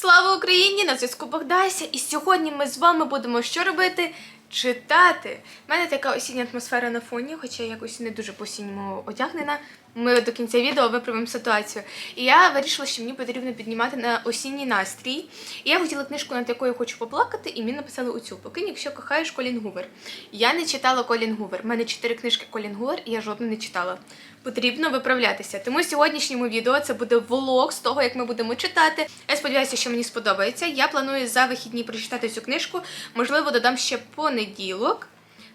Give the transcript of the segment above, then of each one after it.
Слава Україні! На зв'язку Богдася. І сьогодні ми з вами будемо що робити? Читати. У мене така осіння атмосфера на фоні, хоча я якось не дуже по-осінньому одягнена. Ми до кінця відео виправимо ситуацію. І я вирішила, що мені потрібно піднімати на осінній настрій. І я хотіла книжку, над якою хочу поплакати, і мені написали оцю. Покинь, якщо кохаєш Колін Гувер. Я не читала Колін Гувер. У мене чотири книжки Колін Гувер, і я жодну не читала. Потрібно виправлятися. Тому в сьогоднішньому відео це буде влог з того, як ми будемо читати. Я сподіваюся, що мені сподобається. Я планую за вихідні прочитати цю книжку. Можливо, додам ще понеділок.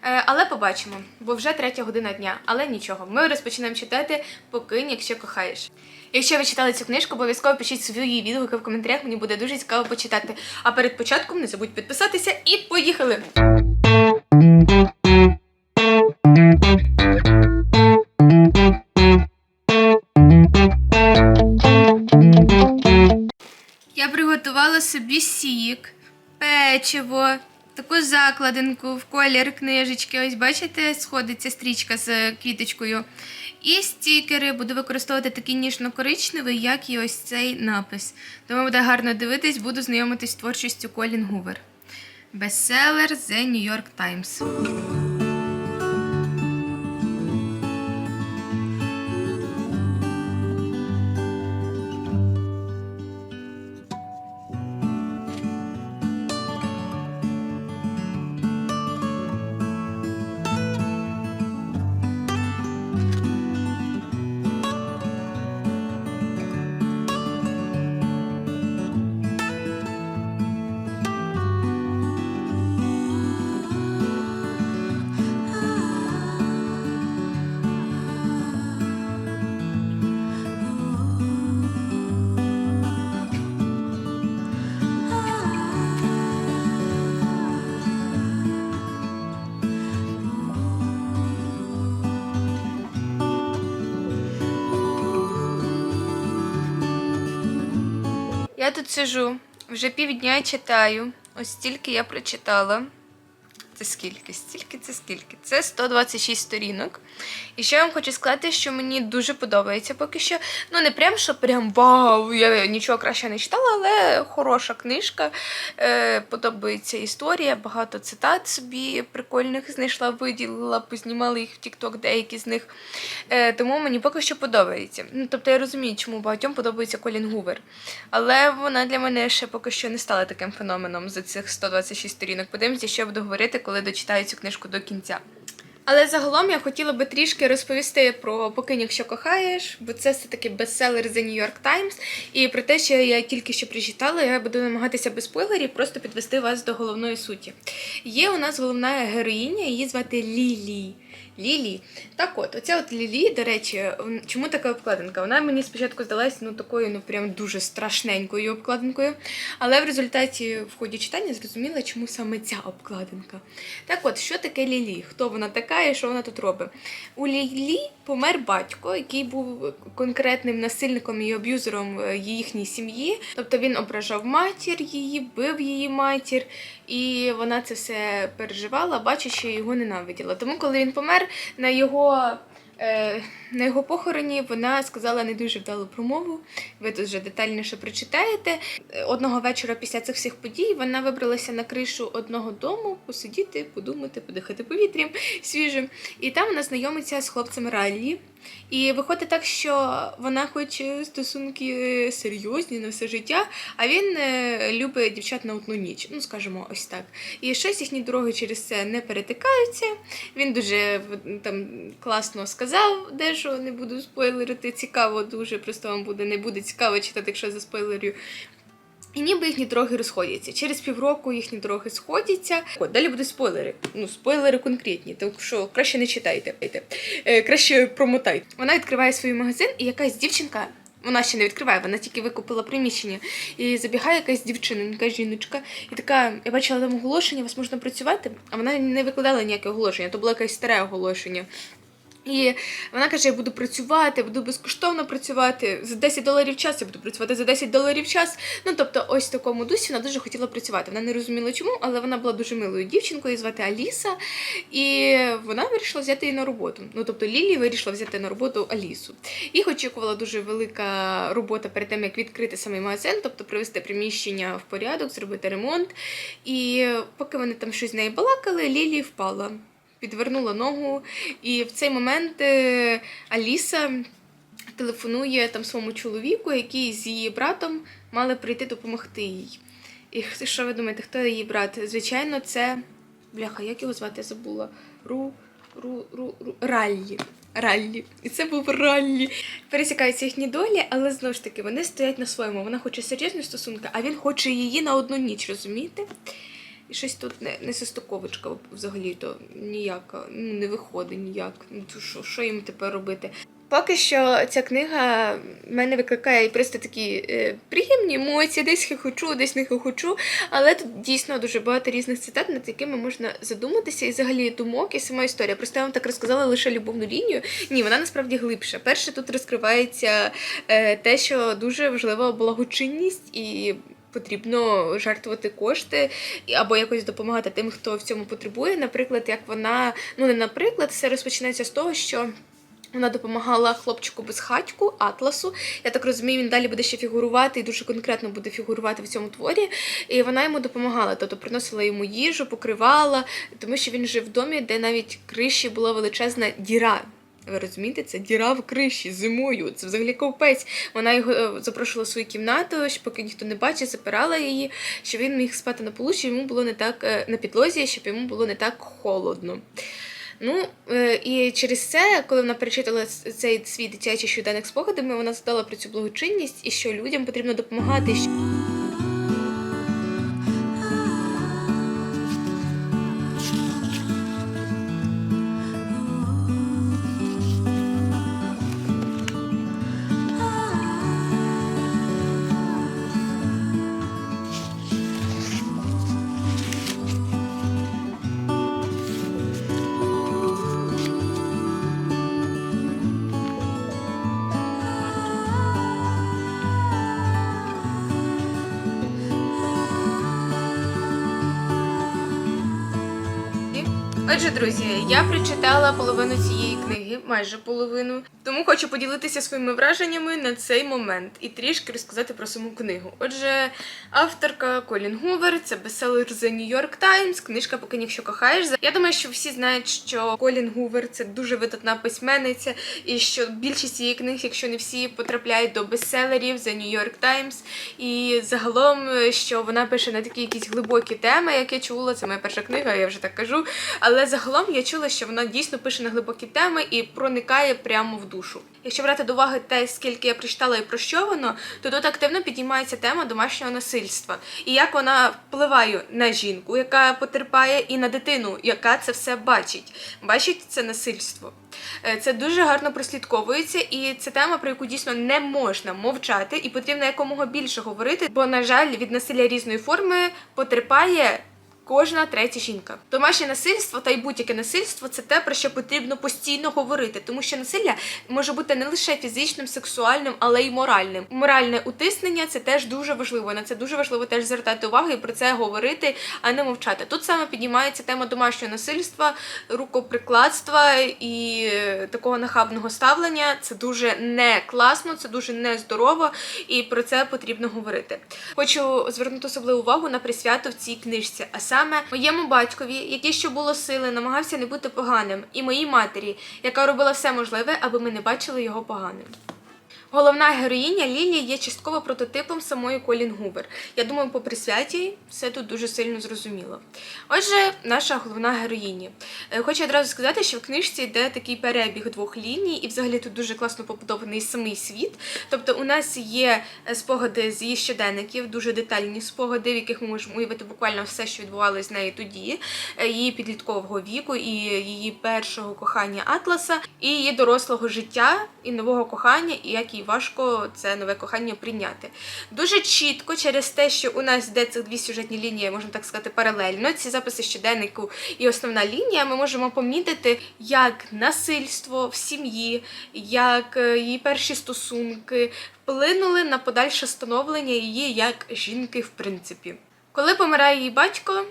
Е, Але побачимо, бо вже третя година дня. Але нічого, ми розпочинаємо читати Покинь, якщо кохаєш. Якщо ви читали цю книжку, обов'язково пишіть свої відгуки в коментарях, мені буде дуже цікаво почитати. А перед початком не забудь підписатися і поїхали! Я приготувала собі сік, печиво, таку закладинку в колір книжечки. Ось бачите, сходиться стрічка з квіточкою. І стікери буду використовувати такий ніжно-коричневий, як і ось цей напис. Тому буде гарно дивитись, буду знайомитись з творчістю Колін Гувер. Бестселер The New York Times. Я тут сижу, вже півдня читаю. Ось стільки я прочитала. Це скільки? Стільки це скільки? Це 126 сторінок. І ще я вам хочу сказати, що мені дуже подобається поки що. Ну, не прям, що прям вау, я нічого краще не читала, але хороша книжка. Е, подобається історія, багато цитат собі прикольних знайшла, виділила, познімала їх в TikTok, деякі з них. Е, тому мені поки що подобається. Ну, тобто я розумію, чому багатьом подобається Колін Гувер. Але вона для мене ще поки що не стала таким феноменом за цих 126 сторінок. Подивимося, що я буду говорити, коли дочитаю цю книжку до кінця. Але загалом я хотіла би трішки розповісти про «Покинь, якщо кохаєш, бо це все-таки бестселер The New York Times. І про те, що я тільки що прочитала, я буду намагатися без спойлерів просто підвести вас до головної суті. Є у нас головна героїня, її звати Лілі. Лілі. Так от, оця от Лілі, до речі, чому така обкладинка? Вона мені спочатку здалась ну такою, ну прям дуже страшненькою обкладинкою. Але в результаті в ході читання зрозуміла, чому саме ця обкладинка. Так от, що таке Лілі? Хто вона така і що вона тут робить? У Лілі помер батько, який був конкретним насильником і аб'юзером е, їхній сім'ї. Тобто він ображав матір її, бив її матір, і вона це все переживала, бачачи його ненавиділа. Тому, коли він помер, на його. е, На його похороні вона сказала не дуже вдалу промову. Ви тут вже детальніше прочитаєте. Одного вечора після цих всіх подій вона вибралася на кришу одного дому посидіти, подумати, подихати повітрям свіжим. І там вона знайомиться з хлопцем Раллі. І виходить так, що вона хоче стосунки серйозні на все життя, а він е, любить дівчат на одну ніч. Ну, скажімо, ось так. І щось їхні дороги через це не перетикаються. Він дуже там класно сказав, дещо не буду спойлерити. Цікаво дуже, просто вам буде не буде цікаво читати, якщо за спойлерю. І ніби їхні дороги розходяться. Через півроку їхні дороги сходяться. От, далі будуть спойлери. Ну, спойлери конкретні, так що краще не читайте. Е, краще промотайте. Вона відкриває свій магазин, і якась дівчинка. Вона ще не відкриває, вона тільки викупила приміщення. І забігає якась дівчинонька, жіночка, і така, я бачила там оголошення, вас можна працювати, а вона не викладала ніяке оголошення, то було якесь старе оголошення. І вона каже: я буду працювати, буду безкоштовно працювати за 10 доларів час, я буду працювати за 10 доларів час. Ну тобто, ось в такому дусі вона дуже хотіла працювати. Вона не розуміла чому, але вона була дуже милою дівчинкою, її звати Аліса, і вона вирішила взяти її на роботу. Ну тобто Лілі вирішила взяти на роботу Алісу. Їх очікувала дуже велика робота перед тим, як відкрити самий магазин, тобто привести приміщення в порядок, зробити ремонт. І поки вони там щось з нею балакали, Лілі впала підвернула ногу. І в цей момент е, Аліса телефонує там своєму чоловіку, який з її братом мали прийти допомогти їй. І що ви думаєте, хто її брат? Звичайно, це. Бляха, як його звати? Я забула. Ру. Ру, ру, ру, Раллі. Раллі. І це був Раллі. Пересікаються їхні долі, але знову ж таки вони стоять на своєму. Вона хоче серйозні стосунки, а він хоче її на одну ніч, розумієте? І щось тут не, не состиковочка взагалі то ніяка, ну не виходить ніяк. Ну що, що їм тепер робити? Поки що ця книга мене викликає просто такі е, приємні емоції, десь хихочу, десь не хихочу, але тут дійсно дуже багато різних цитат, над якими можна задуматися, і взагалі думок, і сама історія. Просто я вам так розказала лише любовну лінію. Ні, вона насправді глибша. Перше тут розкривається е, те, що дуже важлива благочинність і. Потрібно жертвувати кошти або якось допомагати тим, хто в цьому потребує. Наприклад, як вона, ну не наприклад, все розпочинається з того, що вона допомагала хлопчику безхатьку Атласу. Я так розумію, він далі буде ще фігурувати і дуже конкретно буде фігурувати в цьому творі. І вона йому допомагала, тобто приносила йому їжу, покривала, тому що він жив в домі, де навіть криші була величезна діра. Ви розумієте, це діра в криші зимою. Це взагалі ковпець. Вона його е, запрошувала в свою кімнату, щоб поки ніхто не бачив, запирала її, щоб він міг спати на полу, йому було не так е, на підлозі, щоб йому було не так холодно. Ну е, і через це, коли вона перечитала цей свій дитячий щоденник спогадами, вона згадала про цю благочинність і що людям потрібно допомагати. Що- друзі, я прочитала половину цієї книги, майже половину. Тому хочу поділитися своїми враженнями на цей момент і трішки розказати про саму книгу. Отже, авторка Колін Гувер, це бестселер The New York Times, книжка «Поки ніщо кохаєш. Я думаю, що всі знають, що Колін Гувер це дуже видатна письменниця, і що більшість її книг, якщо не всі, потрапляють до бестселерів The New York Times. І загалом, що вона пише на такі якісь глибокі теми, як я чула, це моя перша книга, я вже так кажу. Але загалом я чула, що вона дійсно пише на глибокі теми і проникає прямо в душу. Якщо брати до уваги те, скільки я прочитала і про що воно, то тут активно підіймається тема домашнього насильства і як вона впливає на жінку, яка потерпає, і на дитину, яка це все бачить. Бачить це насильство. Е, Це дуже гарно прослідковується, і це тема, про яку дійсно не можна мовчати, і потрібно якомога більше говорити, бо, на жаль, від насилля різної форми потерпає Кожна третя жінка. Домашнє насильство та й будь-яке насильство це те, про що потрібно постійно говорити, тому що насилля може бути не лише фізичним, сексуальним, але й моральним. Моральне утиснення це теж дуже важливо. На це дуже важливо теж звертати увагу і про це говорити, а не мовчати. Тут саме піднімається тема домашнього насильства, рукоприкладства і е, такого нахабного ставлення. Це дуже не класно, це дуже нездорово, і про це потрібно говорити. Хочу звернути особливу увагу на присвяту в цій книжці, а саме моєму батькові, який що було сили, намагався не бути поганим, і моїй матері, яка робила все можливе, аби ми не бачили його поганим. Головна героїня Лілі є частково прототипом самої Колін Гувер. Я думаю, по присвяті все тут дуже сильно зрозуміло. Отже, наша головна героїня. Е, Хочу одразу сказати, що в книжці йде такий перебіг двох ліній, і взагалі тут дуже класно побудований самий світ. Тобто, у нас є е, спогади з її щоденників, дуже детальні спогади, в яких ми можемо уявити буквально все, що відбувалося з нею тоді, е, її підліткового віку, і її першого кохання Атласа, і її дорослого життя і нового кохання, і як їй важко це нове кохання прийняти. Дуже чітко, через те, що у нас йде цих дві сюжетні лінії, можна так сказати, паралельно. Ці записи щоденнику і основна лінія, ми можемо помітити, як насильство в сім'ї, як е, її перші стосунки вплинули на подальше становлення її як жінки, в принципі. Коли помирає її батько,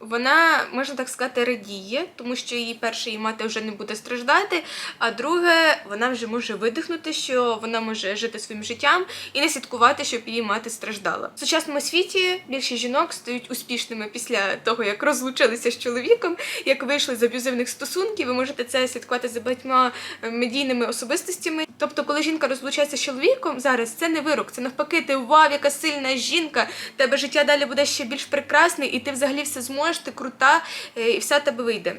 вона, можна так сказати, радіє, тому що її перша її мати вже не буде страждати. А друге, вона вже може видихнути, що вона може жити своїм життям і не слідкувати, щоб її мати страждала. В сучасному світі більшість жінок стають успішними після того, як розлучилися з чоловіком, як вийшли з аб'юзивних стосунків. Ви можете це слідкувати за багатьма е, медійними особистостями. Тобто, коли жінка розлучається з чоловіком, зараз це не вирок, це навпаки, ти вау, яка сильна жінка, тебе життя далі буде ще більш прекрасне, і ти взагалі все зможеш, ти крута, е, і все тебе вийде.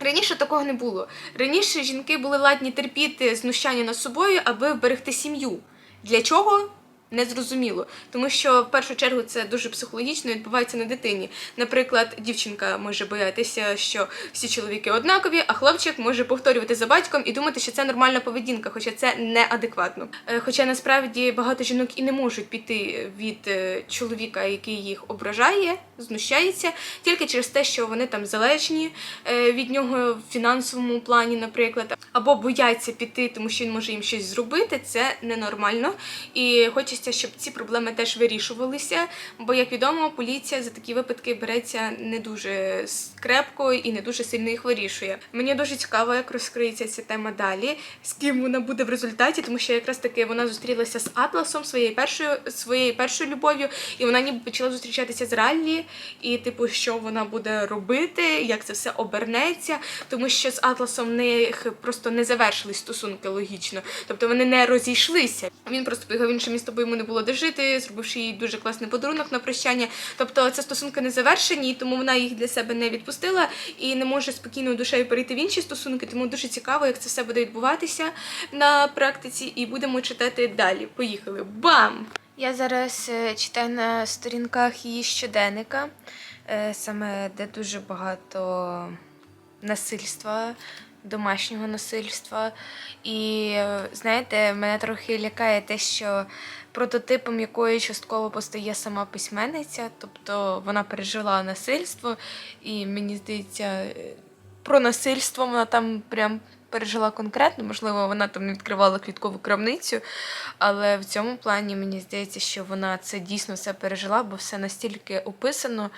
Раніше такого не було. Раніше жінки були ладні терпіти знущання над собою, аби вберегти сім'ю. Для чого? Не зрозуміло, тому що в першу чергу це дуже психологічно відбувається на дитині. Наприклад, дівчинка може боятися, що всі чоловіки однакові, а хлопчик може повторювати за батьком і думати, що це нормальна поведінка, хоча це неадекватно. Е, Хоча насправді багато жінок і не можуть піти від е, чоловіка, який їх ображає, знущається, тільки через те, що вони там залежні е, від нього в фінансовому плані, наприклад, або бояться піти, тому що він може їм щось зробити. Це ненормально. І хочеться, щоб ці проблеми теж вирішувалися. Бо, як відомо, поліція за такі випадки береться не дуже крепко і не дуже сильно їх вирішує. Мені дуже цікаво, як розкриється ця тема далі, з ким вона буде в результаті, тому що якраз таки вона зустрілася з Атласом, своєю першою своєю першою любов'ю, і вона ніби почала зустрічатися з Раллі, і типу, що вона буде робити, як це все обернеться, тому що з Атласом в них просто не завершились стосунки логічно, тобто вони не розійшлися. Він просто поїхав в інше місто, бо йому не було де жити, зробивши їй дуже класний подарунок на прощання. Тобто це стосунки не завершені, тому вона їх для себе не відпустила і не може спокійною душею перейти в інші стосунки. Тому дуже цікаво, як це все буде відбуватися на практиці, і будемо читати далі. Поїхали. Бам! Я зараз е, читаю на сторінках її щоденника, е, саме де дуже багато насильства, домашнього насильства. І знаєте, мене трохи лякає те, що прототипом якої частково постає сама письменниця, тобто вона пережила насильство, і мені здається, про насильство вона там прям. Пережила конкретно, можливо, вона там не відкривала квіткову крамницю, але в цьому плані мені здається, що вона це дійсно все пережила, бо все настільки описано.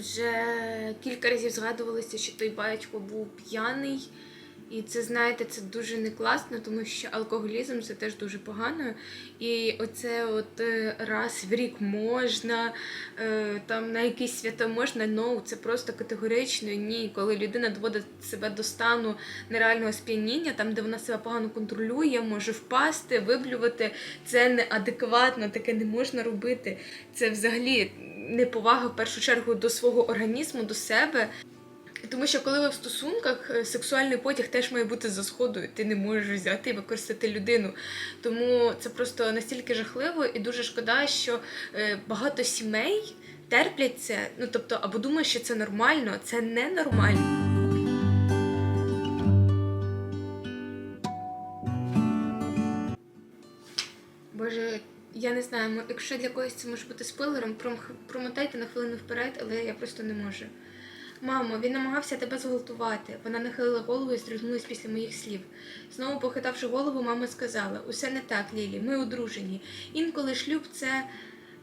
Вже кілька разів згадувалося, що той батько був п'яний. І це, знаєте, це дуже не класно, тому що алкоголізм це теж дуже погано. І оце от е, раз в рік можна, е, там на якісь свята можна, ну це просто категорично ні. Коли людина доводить себе до стану нереального сп'яніння, там, де вона себе погано контролює, може впасти, виблювати, це неадекватно, таке не можна робити. Це взагалі неповага в першу чергу до свого організму, до себе. Тому що коли ви в стосунках, е, сексуальний потяг теж має бути за сходою. Ти не можеш взяти і використати людину. Тому це просто настільки жахливо і дуже шкода, що е, багато сімей терплять це. Ну тобто, або думають, що це нормально, це не нормально. Боже, я не знаю, якщо для когось це може бути спойлером, пром- промотайте на хвилину вперед, але я просто не можу. Мамо, він намагався тебе зґвалтувати. Вона нахилила голову і здригнулась після моїх слів. Знову похитавши голову, мама сказала: Усе не так, Лілі, ми одружені. Інколи шлюб це.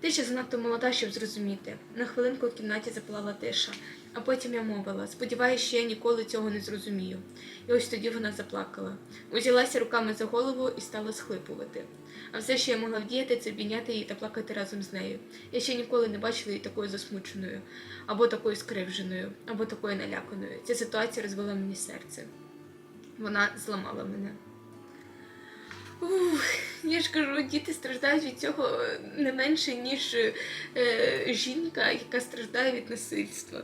Ти ще занадто молода, щоб зрозуміти. На хвилинку в кімнаті запалала тиша, а потім я мовила, сподіваюся, що я ніколи цього не зрозумію. І ось тоді вона заплакала. Узялася руками за голову і стала схлипувати. А все, що я могла вдіяти, це обійняти її та плакати разом з нею. Я ще ніколи не бачила її такою засмученою, або такою скривженою, або такою наляканою. Ця ситуація розвела мені серце. Вона зламала мене. Ух, я ж кажу, діти страждають від цього не менше, ніж е, жінка, яка страждає від насильства.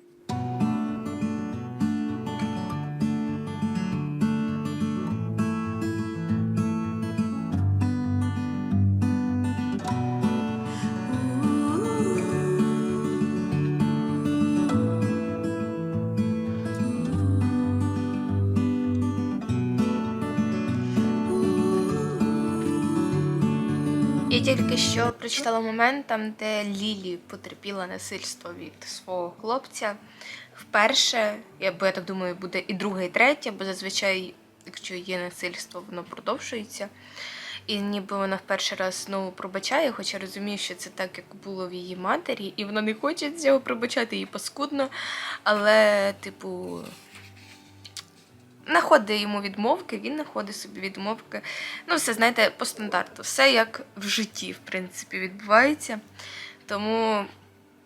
тільки що прочитала момент там, де Лілі потерпіла насильство від свого хлопця. Вперше, я, бо я так думаю, буде і друге, і третє, бо зазвичай, якщо є насильство, воно продовжується. І ніби вона в перший раз знову пробачає, хоча розуміє, що це так, як було в її матері, і вона не хоче цього пробачати, їй паскудно. Але, типу, знаходить йому відмовки, він знаходить собі відмовки. Ну, все, знаєте, по стандарту. Все як в житті, в принципі, відбувається. Тому,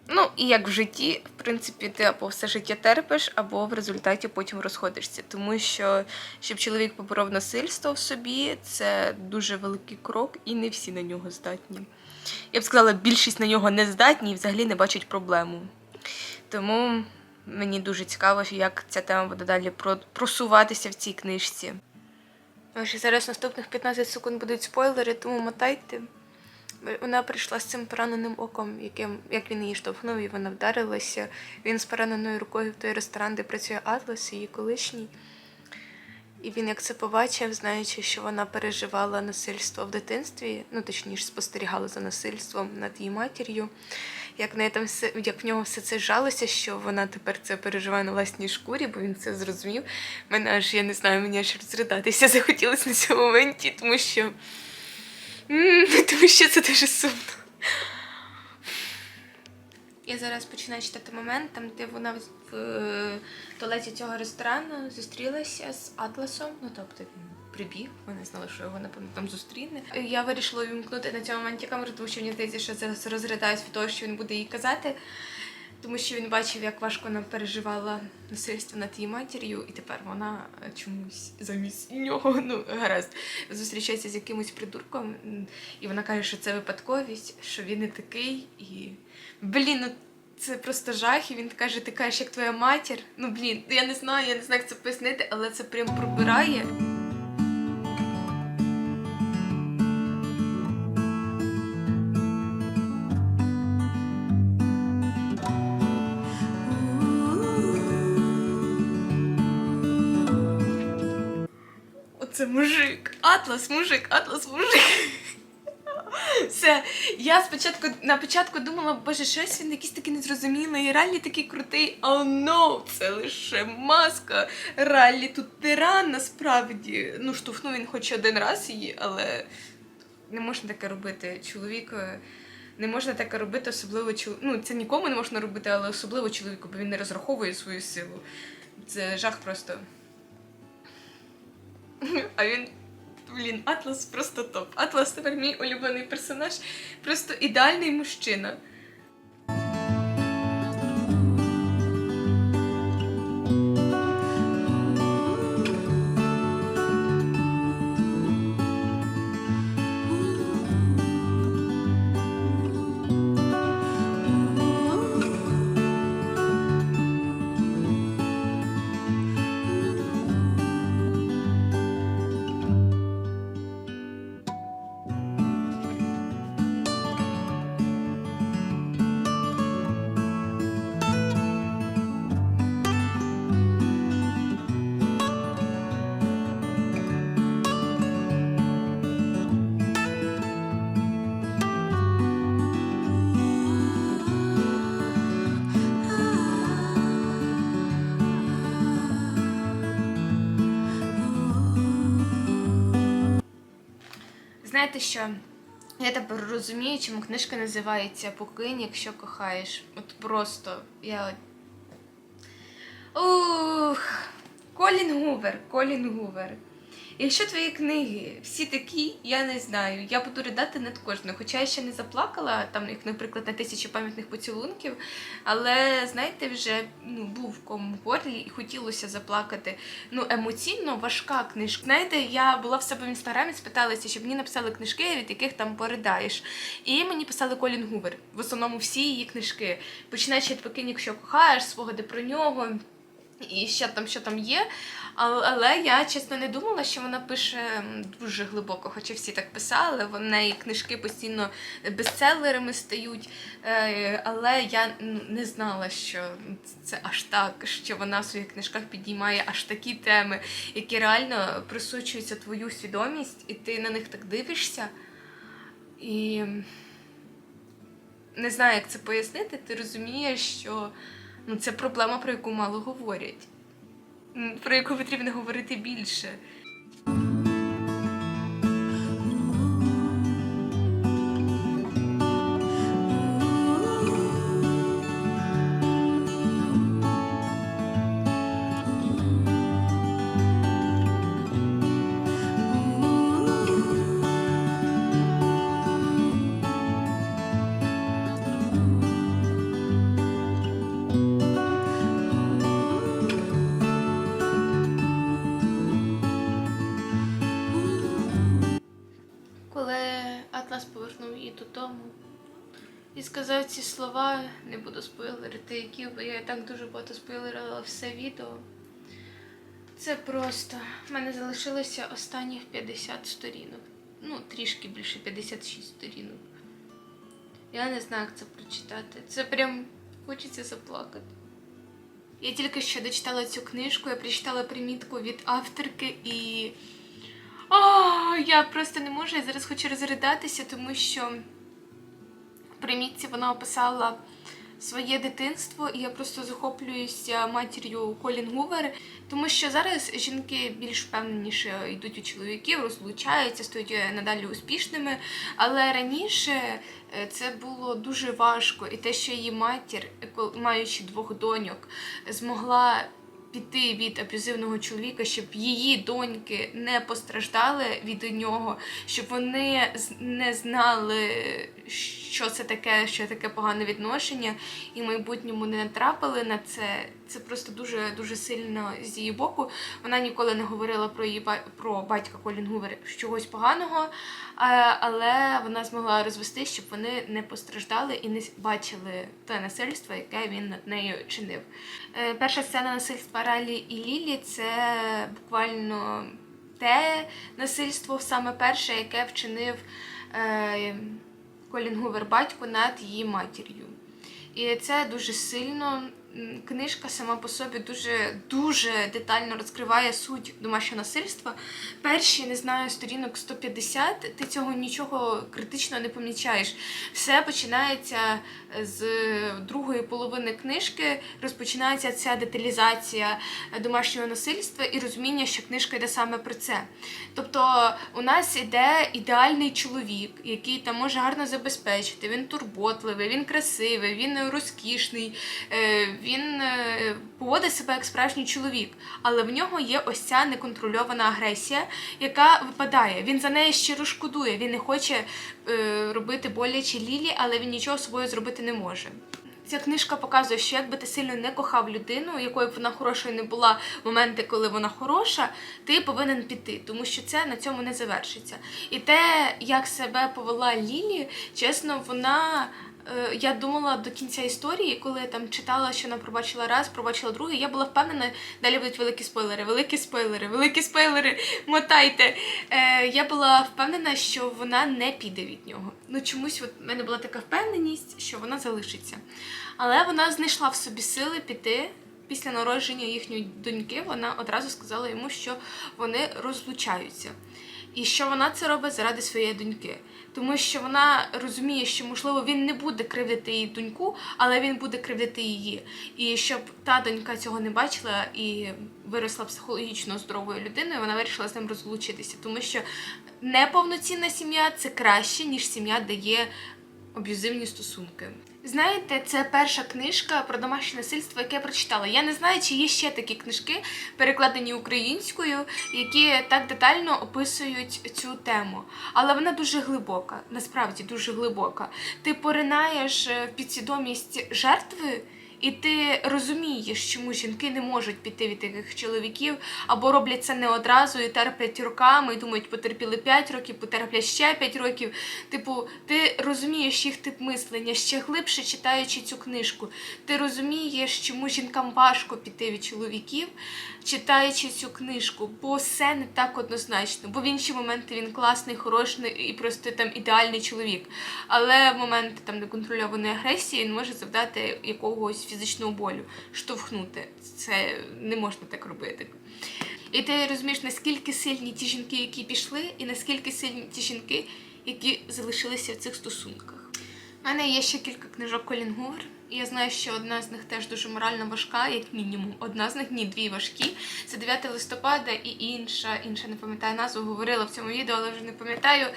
ну, і як в житті, в принципі, ти або все життя терпиш, або в результаті потім розходишся. Тому що, щоб чоловік поборов насильство в собі, це дуже великий крок, і не всі на нього здатні. Я б сказала, більшість на нього не здатні і взагалі не бачать проблему. Тому мені дуже цікаво, як ця тема буде далі просуватися в цій книжці. Ось зараз наступних 15 секунд будуть спойлери, тому мотайте. Вона прийшла з цим пораненим оком, яким, як він її штовхнув, і вона вдарилася. Він з пораненою рукою в той ресторан, де працює Атлас, її колишній. І він як це побачив, знаючи, що вона переживала насильство в дитинстві, ну точніше спостерігала за насильством над її матір'ю. Як в неї там все, як в нього все це жалося, що вона тепер це переживає на власній шкурі, бо він це зрозумів. Мене аж я не знаю, мені аж розридатися захотілося на цьому моменті, тому що тому що це дуже сумно. Я зараз починаю читати момент, там, де вона в, в е, туалеті цього ресторану зустрілася з Атласом. Ну тобто він прибіг, вона знала, що його напевно там зустріне. Я вирішила вімкнути на цьому моменті камеру, тому що мені здається, що зараз розридаюсь від того, що він буде їй казати. Тому що він бачив, як важко вона переживала насильство над її матір'ю, і тепер вона чомусь замість нього, ну гаразд, зустрічається з якимось придурком, і вона каже, що це випадковість, що він не такий, і блін, ну це просто жах. І він каже, ти кажеш, як твоя матір. Ну блін, я не знаю, я не знаю, як це пояснити, але це прям пробирає. Атлас, мужик, атлас, мужик. Все, я спочатку на початку думала, боже, щось він якийсь такий незрозумілий, Раллі такий крутий, а no, це лише маска. Раллі тут тиран насправді. Ну, штовхнув він хоч один раз її, але не можна таке робити. Чоловік е, не можна таке робити, особливо чол... Ну, це нікому не можна робити, але особливо чоловіку, бо він не розраховує свою силу. Це жах просто. А він. Блін, Атлас просто топ. Атлас тепер мій улюблений персонаж. Просто ідеальний мужчина. Знаєте що? Я тепер розумію, чому книжка називається Покинь, якщо кохаєш. От просто я. Ух, Колін Гувер, Колін Гувер. Якщо твої книги всі такі, я не знаю. Я буду ридати над кожною. Хоча я ще не заплакала, там, як, наприклад, на тисячі пам'ятних поцілунків. Але знаєте, вже ну, був ком в горлі і хотілося заплакати. Ну, емоційно важка книжка. Знаєте, я була в себе в інстаграмі, спиталася, щоб мені написали книжки, від яких там поридаєш. І мені писали Колін Гувер. В основному всі її книжки. Починаючи від «Покинь, якщо кохаєш, спогади про нього. І ще там, що там є. Але, але я чесно не думала, що вона пише дуже глибоко, хоча всі так писали. В неї книжки постійно бестселерами стають. Е, Але я не знала, що це аж так, що вона в своїх книжках підіймає аж такі теми, які реально присучуються твою свідомість, і ти на них так дивишся. І не знаю, як це пояснити. Ти розумієш, що ну, це проблема, про яку мало говорять про яку потрібно говорити більше. Ці слова, не буду спойлерити, які бо я і так дуже багато спойлерила все відео. Це просто. В мене залишилося останніх 50 сторінок. Ну, трішки більше 56 сторінок. Я не знаю, як це прочитати. Це прям хочеться заплакати. Я тільки що дочитала цю книжку, я прочитала примітку від авторки і. О, я просто не можу, я зараз хочу розридатися, тому що примітці вона описала своє дитинство, і я просто захоплююся матір'ю Колін Гувер, тому що зараз жінки більш впевненіше йдуть у чоловіків, розлучаються, стають надалі успішними. Але раніше е, це було дуже важко, і те, що її матір, маючи двох доньок, змогла піти від аб'юзивного чоловіка, щоб її доньки не постраждали від нього, щоб вони не знали, що це таке, що таке погане відношення, і в майбутньому не натрапили на це. Це просто дуже дуже сильно з її боку. Вона ніколи не говорила про її про батька Колін Гувер чогось поганого, але вона змогла розвести, щоб вони не постраждали і не бачили те насильство, яке він над нею чинив. Е, Перша сцена насильства Ралі і Лілі це буквально те насильство, саме перше, яке вчинив е, Колін Гувер батько над її матір'ю. І це дуже сильно. Книжка сама по собі дуже дуже детально розкриває суть домашнього насильства. Перші, не знаю, сторінок 150, ти цього нічого критично не помічаєш. Все починається з другої половини книжки, розпочинається ця деталізація домашнього насильства і розуміння, що книжка йде саме про це. Тобто у нас іде ідеальний чоловік, який там може гарно забезпечити. Він турботливий, він красивий, він розкішний, е, він е, поводить себе як справжній чоловік. Але в нього є ось ця неконтрольована агресія, яка випадає. Він за неї щиро шкодує. Він не хоче е, робити боляче Лілі, але він нічого собою зробити не може. Ця книжка показує, що якби ти сильно не кохав людину, якою б вона хорошою не була в моменти, коли вона хороша, ти повинен піти, тому що це на цьому не завершиться. І те, як себе повела Лілі, чесно, вона. Е, Я думала до кінця історії, коли я там читала, що вона пробачила раз, пробачила другий, я була впевнена, далі будуть великі спойлери, великі спойлери, великі спойлери, мотайте. Е, я була впевнена, що вона не піде від нього. Ну чомусь от в мене була така впевненість, що вона залишиться. Але вона знайшла в собі сили піти. Після народження їхньої доньки вона одразу сказала йому, що вони розлучаються. І що вона це робить заради своєї доньки. Тому що вона розуміє, що можливо він не буде кривдити її доньку, але він буде кривдити її. І щоб та донька цього не бачила і виросла психологічно здоровою людиною, вона вирішила з ним розлучитися. Тому що неповноцінна сім'я це краще, ніж сім'я, де є аб'юзивні стосунки. Знаєте, це перша книжка про домашнє насильство, яке я прочитала. Я не знаю, чи є ще такі книжки, перекладені українською, які так детально описують цю тему. Але вона дуже глибока, насправді дуже глибока. Ти поринаєш е, в підсвідомість жертви. І ти розумієш, чому жінки не можуть піти від таких чоловіків, або роблять це не одразу і терплять роками, і думають, потерпіли 5 років, потерплять ще 5 років. Типу, ти розумієш їх тип мислення ще глибше читаючи цю книжку. Ти розумієш, чому жінкам важко піти від чоловіків, читаючи цю книжку, бо все не так однозначно. Бо в інші моменти він класний, хороший і просто там ідеальний чоловік. Але в моменти там неконтрольованої агресії він може завдати якогось фізичного болю, штовхнути. Це не можна так робити. І ти розумієш, наскільки сильні ті жінки, які пішли, і наскільки сильні ті жінки, які залишилися в цих стосунках. У мене є ще кілька книжок Колін Гувер. І я знаю, що одна з них теж дуже морально важка, як мінімум. Одна з них, ні, дві важкі. Це 9 листопада і інша, інша не пам'ятаю назву, говорила в цьому відео, але вже не пам'ятаю.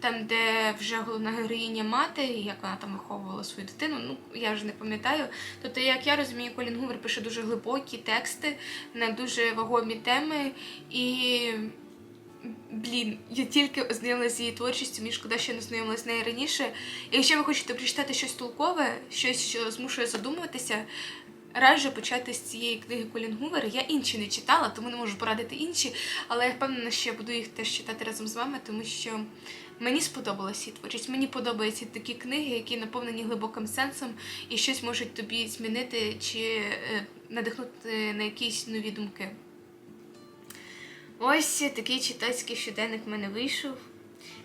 Там, де вже головна героїня мати, і як вона там виховувала свою дитину. Ну, я вже не пам'ятаю. Тобто, як я розумію, Колін Гувер пише дуже глибокі тексти на дуже вагомі теми. І Блін, я тільки ознайомилася з її творчістю, мені шкода, що я не ознайомилася з нею раніше. Якщо ви хочете прочитати щось толкове, щось, що змушує задумуватися, раджу почати з цієї книги Колін Гувер. Я інші не читала, тому не можу порадити інші, але я впевнена, що я буду їх теж читати разом з вами, тому що мені сподобалася її творчість. Мені подобаються такі книги, які наповнені глибоким сенсом і щось можуть тобі змінити чи е, надихнути на якісь нові думки. Ось такий читацький щоденник в мене вийшов.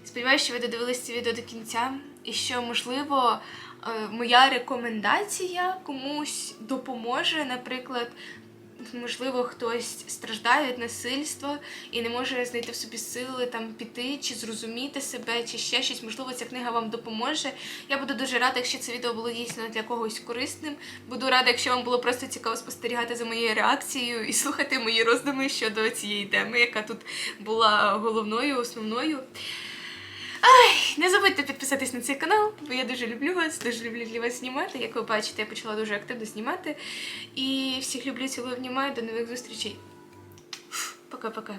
Сподіваюся, що ви додивились це відео до кінця, і що, можливо, е, моя рекомендація комусь допоможе. Наприклад, можливо, хтось страждає від насильства і не може знайти в собі сили там піти чи зрозуміти себе, чи ще щось. Можливо, ця книга вам допоможе. Я буду дуже рада, якщо це відео було дійсно для когось корисним. Буду рада, якщо вам було просто цікаво спостерігати за моєю реакцією і слухати мої роздуми щодо цієї теми, яка тут була головною, основною. Ай, не забудьте підписатись на цей канал, бо я дуже люблю вас, дуже люблю для вас знімати. Як ви бачите, я почала дуже активно знімати. І всіх люблю, цілую, обнімаю. До нових зустрічей. Пока-пока.